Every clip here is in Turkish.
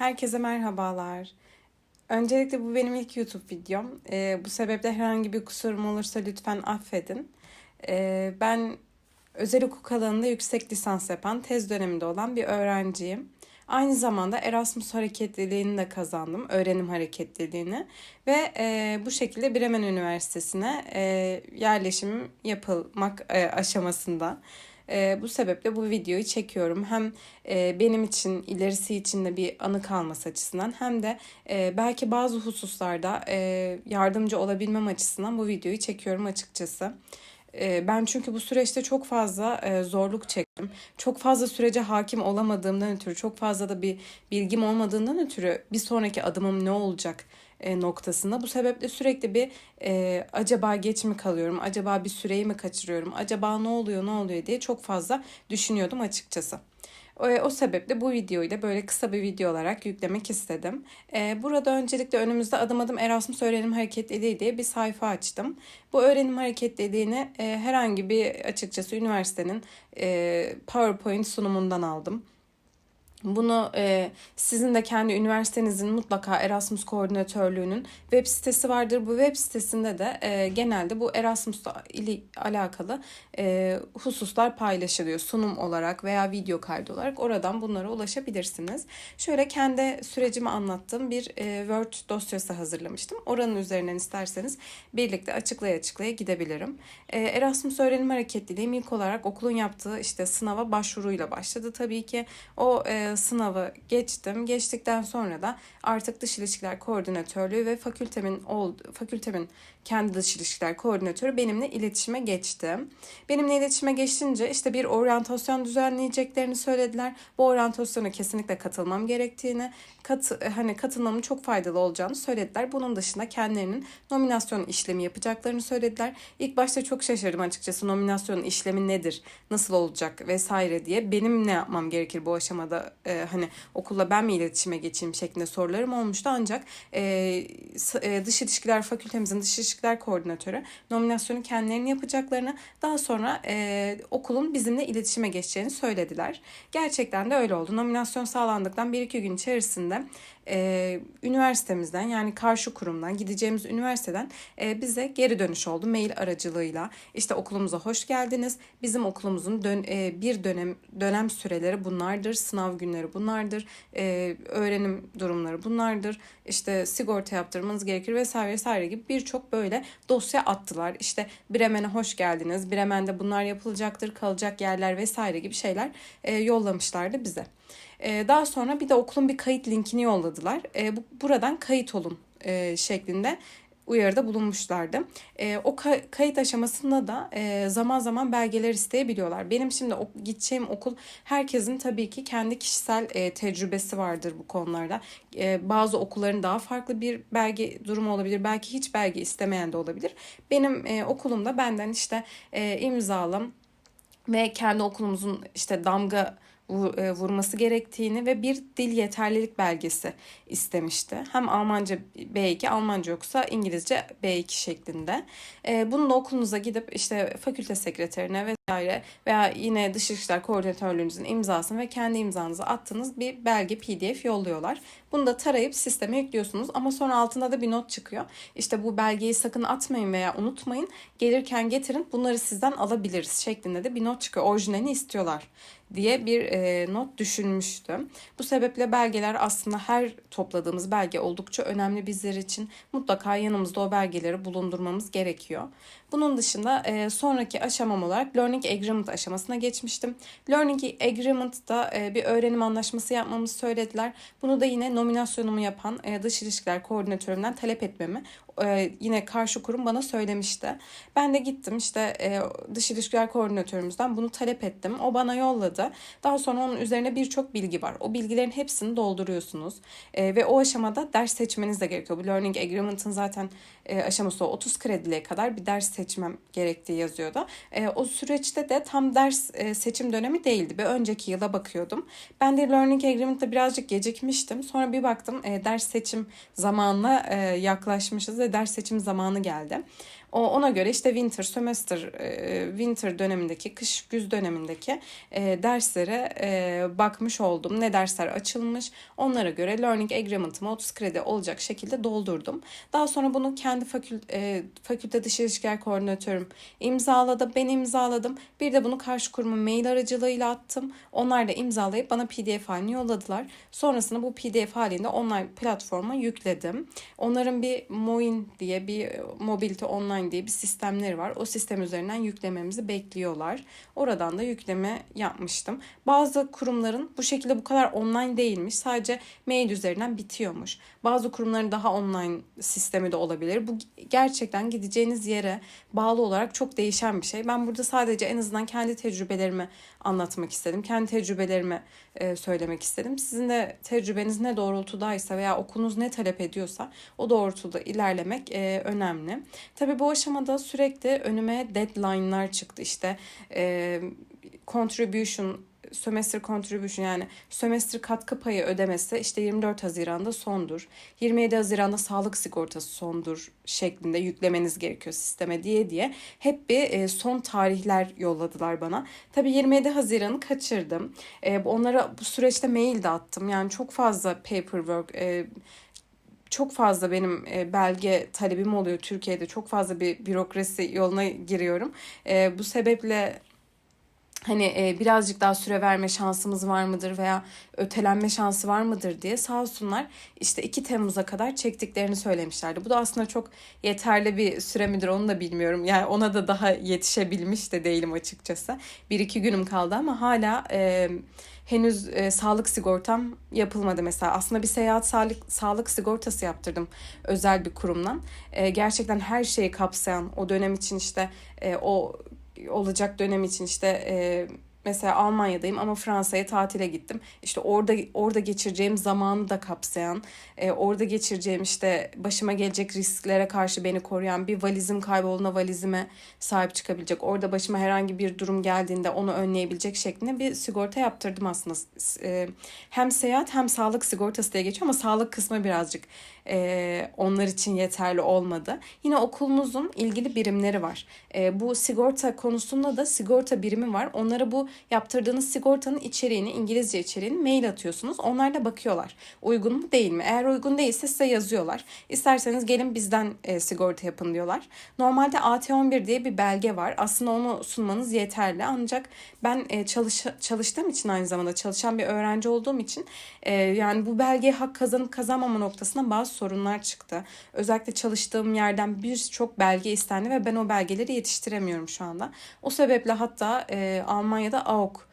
Herkese merhabalar. Öncelikle bu benim ilk YouTube videom. Ee, bu sebeple herhangi bir kusurum olursa lütfen affedin. Ee, ben özel hukuk alanında yüksek lisans yapan, tez döneminde olan bir öğrenciyim. Aynı zamanda Erasmus hareketliliğini de kazandım, öğrenim hareketliliğini. Ve e, bu şekilde Bremen Üniversitesi'ne e, yerleşim yapılmak e, aşamasında. E, bu sebeple bu videoyu çekiyorum. Hem e, benim için ilerisi için de bir anı kalması açısından hem de e, belki bazı hususlarda e, yardımcı olabilmem açısından bu videoyu çekiyorum açıkçası. E, ben çünkü bu süreçte çok fazla e, zorluk çektim. Çok fazla sürece hakim olamadığımdan ötürü, çok fazla da bir bilgim olmadığından ötürü bir sonraki adımım ne olacak e, noktasında. Bu sebeple sürekli bir e, acaba geç mi kalıyorum, acaba bir süreyi mi kaçırıyorum, acaba ne oluyor ne oluyor diye çok fazla düşünüyordum açıkçası. O, o sebeple bu videoyu da böyle kısa bir video olarak yüklemek istedim. Ee, burada öncelikle önümüzde adım adım Erasmus öğrenim hareketliliği diye bir sayfa açtım. Bu öğrenim hareketliliğini e, herhangi bir açıkçası üniversitenin e, PowerPoint sunumundan aldım. Bunu e, sizin de kendi üniversitenizin mutlaka Erasmus koordinatörlüğünün web sitesi vardır. Bu web sitesinde de e, genelde bu Erasmus'la ile alakalı e, hususlar paylaşılıyor. Sunum olarak veya video kaydı olarak oradan bunlara ulaşabilirsiniz. Şöyle kendi sürecimi anlattığım bir e, Word dosyası hazırlamıştım. Oranın üzerinden isterseniz birlikte açıklaya açıklaya gidebilirim. E, Erasmus Öğrenim Hareketliliği ilk olarak okulun yaptığı işte sınava başvuruyla başladı. Tabii ki o e, sınavı geçtim. Geçtikten sonra da artık dış ilişkiler koordinatörlüğü ve fakültemin oldu, fakültemin kendi dış ilişkiler koordinatörü benimle iletişime geçti. Benimle iletişime geçince işte bir oryantasyon düzenleyeceklerini söylediler. Bu oryantasyona kesinlikle katılmam gerektiğini, kat, hani katılmamın çok faydalı olacağını söylediler. Bunun dışında kendilerinin nominasyon işlemi yapacaklarını söylediler. İlk başta çok şaşırdım açıkçası nominasyon işlemi nedir, nasıl olacak vesaire diye. Benim ne yapmam gerekir bu aşamada e, hani okulla ben mi iletişime geçeyim şeklinde sorularım olmuştu. Ancak e, e, dış ilişkiler fakültemizin dış ilişkiler koordinatörü nominasyonu kendilerini yapacaklarını daha sonra e, okulun bizimle iletişime geçeceğini söylediler. Gerçekten de öyle oldu. Nominasyon sağlandıktan bir iki gün içerisinde e, üniversitemizden yani karşı kurumdan gideceğimiz üniversiteden e, bize geri dönüş oldu mail aracılığıyla. İşte okulumuza hoş geldiniz. Bizim okulumuzun dön, e, bir dönem dönem süreleri bunlardır. Sınav günleri bunlardır. E, öğrenim durumları bunlardır. İşte sigorta yaptırmanız gerekir vesaire vesaire gibi birçok böyle dosya attılar. İşte Bremen'e hoş geldiniz. Bremen'de bunlar yapılacaktır. Kalacak yerler vesaire gibi şeyler e, yollamışlardı bize. E, daha sonra bir de okulun bir kayıt linkini yolladılar. E, bu, buradan kayıt olun e, şeklinde uyarıda bulunmuşlardı. E, o kayıt aşamasında da e, zaman zaman belgeler isteyebiliyorlar. Benim şimdi o, gideceğim okul herkesin tabii ki kendi kişisel e, tecrübesi vardır bu konularda. E, bazı okulların daha farklı bir belge durumu olabilir. Belki hiç belge istemeyen de olabilir. Benim e, okulumda benden işte e, imzalım ve kendi okulumuzun işte damga vurması gerektiğini ve bir dil yeterlilik belgesi istemişti. Hem Almanca B2, Almanca yoksa İngilizce B2 şeklinde. E, Bunu da okulunuza gidip işte fakülte sekreterine vesaire veya yine dış ilişkiler koordinatörlüğünüzün imzasını ve kendi imzanızı attığınız bir belge PDF yolluyorlar. Bunu da tarayıp sisteme yüklüyorsunuz ama sonra altında da bir not çıkıyor. İşte bu belgeyi sakın atmayın veya unutmayın. Gelirken getirin bunları sizden alabiliriz şeklinde de bir not çıkıyor. Orijinalini istiyorlar diye bir e, not düşünmüştüm. Bu sebeple belgeler aslında her topladığımız belge oldukça önemli bizler için. Mutlaka yanımızda o belgeleri bulundurmamız gerekiyor. Bunun dışında e, sonraki aşamam olarak Learning Agreement aşamasına geçmiştim. Learning Agreement'da e, bir öğrenim anlaşması yapmamızı söylediler. Bunu da yine nominasyonumu yapan e, dış ilişkiler koordinatörümden talep etmemi e, yine karşı kurum bana söylemişti. Ben de gittim işte e, dış ilişkiler koordinatörümüzden bunu talep ettim. O bana yolladı. Daha sonra onun üzerine birçok bilgi var. O bilgilerin hepsini dolduruyorsunuz. E, ve o aşamada ders seçmeniz de gerekiyor. Bu Learning Agreement'ın zaten e, aşaması o 30 krediliye kadar bir ders seçmem gerektiği yazıyordu. O süreçte de tam ders seçim dönemi değildi. Bir önceki yıla bakıyordum. Ben de Learning Agreement'ta birazcık gecikmiştim. Sonra bir baktım ders seçim zamanına e, yaklaşmışız ve ders seçim zamanı geldi. O ona göre işte winter semester e, winter dönemindeki kış güz dönemindeki e, derslere e, bakmış oldum. Ne dersler açılmış. Onlara göre learning agreement'ımı 30 kredi olacak şekilde doldurdum. Daha sonra bunu kendi fakül, e, fakülte dışı ilişkiler koordinatörüm imzaladı. Ben imzaladım. Bir de bunu karşı kuruma mail aracılığıyla attım. Onlar da imzalayıp bana PDF halini yolladılar. Sonrasında bu PDF halinde online platforma yükledim. Onların bir Moin diye bir e, mobility online diye bir sistemleri var. O sistem üzerinden yüklememizi bekliyorlar. Oradan da yükleme yapmıştım. Bazı kurumların bu şekilde bu kadar online değilmiş. Sadece mail üzerinden bitiyormuş. Bazı kurumların daha online sistemi de olabilir. Bu gerçekten gideceğiniz yere bağlı olarak çok değişen bir şey. Ben burada sadece en azından kendi tecrübelerimi anlatmak istedim. Kendi tecrübelerimi e, söylemek istedim. Sizin de tecrübeniz ne doğrultudaysa veya okulunuz ne talep ediyorsa o doğrultuda ilerlemek e, önemli. Tabii bu aşamada sürekli önüme deadline'lar çıktı. İşte e, contribution sömestr contribution yani sömestr katkı payı ödemesi işte 24 Haziran'da sondur. 27 Haziran'da sağlık sigortası sondur şeklinde yüklemeniz gerekiyor sisteme diye diye hep bir e, son tarihler yolladılar bana. Tabii 27 Haziran'ı kaçırdım. E, onlara bu süreçte mail de attım. Yani çok fazla paperwork e, çok fazla benim belge talebim oluyor Türkiye'de. Çok fazla bir bürokrasi yoluna giriyorum. Bu sebeple hani e, birazcık daha süre verme şansımız var mıdır veya ötelenme şansı var mıdır diye sağ olsunlar işte 2 Temmuz'a kadar çektiklerini söylemişlerdi. Bu da aslında çok yeterli bir süre midir onu da bilmiyorum. Yani ona da daha yetişebilmiş de değilim açıkçası. Bir iki günüm kaldı ama hala e, henüz e, sağlık sigortam yapılmadı mesela. Aslında bir seyahat sağlık, sağlık sigortası yaptırdım özel bir kurumdan. E, gerçekten her şeyi kapsayan o dönem için işte e, o olacak dönem için işte e, mesela Almanya'dayım ama Fransa'ya tatile gittim. İşte orada orada geçireceğim zamanı da kapsayan, e, orada geçireceğim işte başıma gelecek risklere karşı beni koruyan bir valizim kayboluna valizime sahip çıkabilecek. Orada başıma herhangi bir durum geldiğinde onu önleyebilecek şeklinde bir sigorta yaptırdım aslında. E, hem seyahat hem sağlık sigortası diye geçiyor ama sağlık kısmı birazcık e, onlar için yeterli olmadı. Yine okulunuzun ilgili birimleri var. E, bu sigorta konusunda da sigorta birimi var. Onlara bu yaptırdığınız sigortanın içeriğini, İngilizce içeriğini mail atıyorsunuz. Onlar da bakıyorlar. Uygun mu değil mi? Eğer uygun değilse size yazıyorlar. İsterseniz gelin bizden e, sigorta yapın diyorlar. Normalde AT11 diye bir belge var. Aslında onu sunmanız yeterli. Ancak ben e, çalış, çalıştığım için aynı zamanda çalışan bir öğrenci olduğum için e, yani bu belgeye hak kazanıp kazanmama noktasında bazı sorunlar çıktı. Özellikle çalıştığım yerden birçok belge istendi ve ben o belgeleri yetiştiremiyorum şu anda. O sebeple hatta e, Almanya'da AOK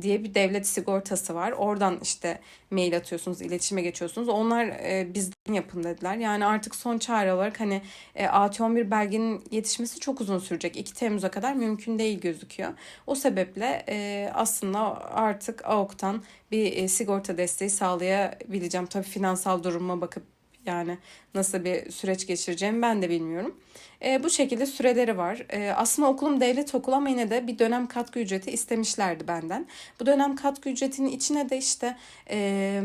diye bir devlet sigortası var. Oradan işte mail atıyorsunuz, iletişime geçiyorsunuz. Onlar e, bizden yapın dediler. Yani artık son çare olarak hani e, AT11 belgenin yetişmesi çok uzun sürecek. 2 Temmuz'a kadar mümkün değil gözüküyor. O sebeple e, aslında artık AOK'tan bir e, sigorta desteği sağlayabileceğim. Tabii finansal duruma bakıp yani nasıl bir süreç geçireceğimi ben de bilmiyorum. E, bu şekilde süreleri var. E, aslında okulum devlet okulu ama yine de bir dönem katkı ücreti istemişlerdi benden. Bu dönem katkı ücretinin içine de işte e,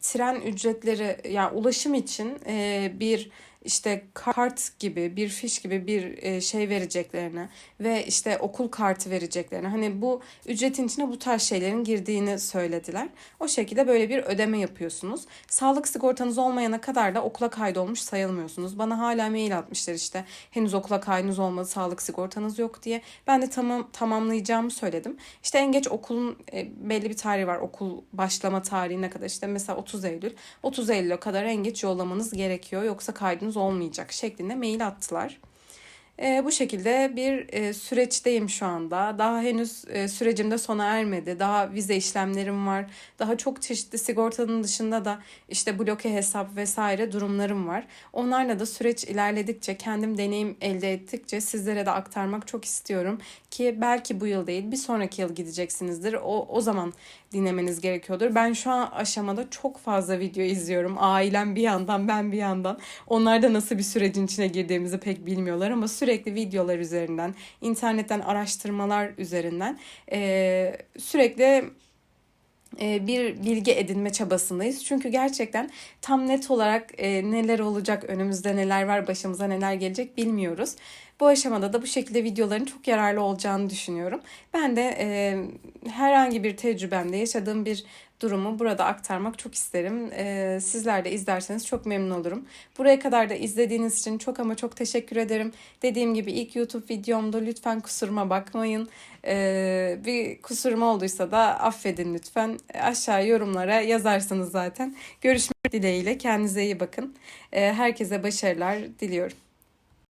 tren ücretleri yani ulaşım için e, bir işte kart gibi bir fiş gibi bir e, şey vereceklerini ve işte okul kartı vereceklerini hani bu ücretin içine bu tarz şeylerin girdiğini söylediler. O şekilde böyle bir ödeme yapıyorsunuz. Sağlık sigortanız olmayana kadar da okula kaydolmuş sayılmıyorsunuz. Bana hala mail atmışlar işte henüz okula kaydınız olmadı sağlık sigortanız yok diye. Ben de tamam tamamlayacağımı söyledim. İşte en geç okulun e, belli bir tarihi var okul başlama tarihine kadar işte mesela 30 Eylül. 30 Eylül'e kadar en geç yollamanız gerekiyor yoksa kaydınız olmayacak şeklinde mail attılar. E, bu şekilde bir e, süreçteyim şu anda. Daha henüz e, sürecim de sona ermedi. Daha vize işlemlerim var. Daha çok çeşitli sigortanın dışında da işte bloke hesap vesaire durumlarım var. Onlarla da süreç ilerledikçe, kendim deneyim elde ettikçe sizlere de aktarmak çok istiyorum. Ki belki bu yıl değil bir sonraki yıl gideceksinizdir. O, o zaman dinlemeniz gerekiyordur. Ben şu an aşamada çok fazla video izliyorum. Ailem bir yandan ben bir yandan. Onlar da nasıl bir sürecin içine girdiğimizi pek bilmiyorlar ama sürekli videolar üzerinden, internetten araştırmalar üzerinden e, sürekli bir bilgi edinme çabasındayız. Çünkü gerçekten tam net olarak neler olacak, önümüzde neler var, başımıza neler gelecek bilmiyoruz. Bu aşamada da bu şekilde videoların çok yararlı olacağını düşünüyorum. Ben de e, herhangi bir tecrübemde yaşadığım bir durumu burada aktarmak çok isterim. E, sizler de izlerseniz çok memnun olurum. Buraya kadar da izlediğiniz için çok ama çok teşekkür ederim. Dediğim gibi ilk YouTube videomda lütfen kusuruma bakmayın. E, bir kusurum olduysa da affedin lütfen. Aşağı yorumlara yazarsınız zaten. Görüşmek dileğiyle. Kendinize iyi bakın. E, herkese başarılar diliyorum.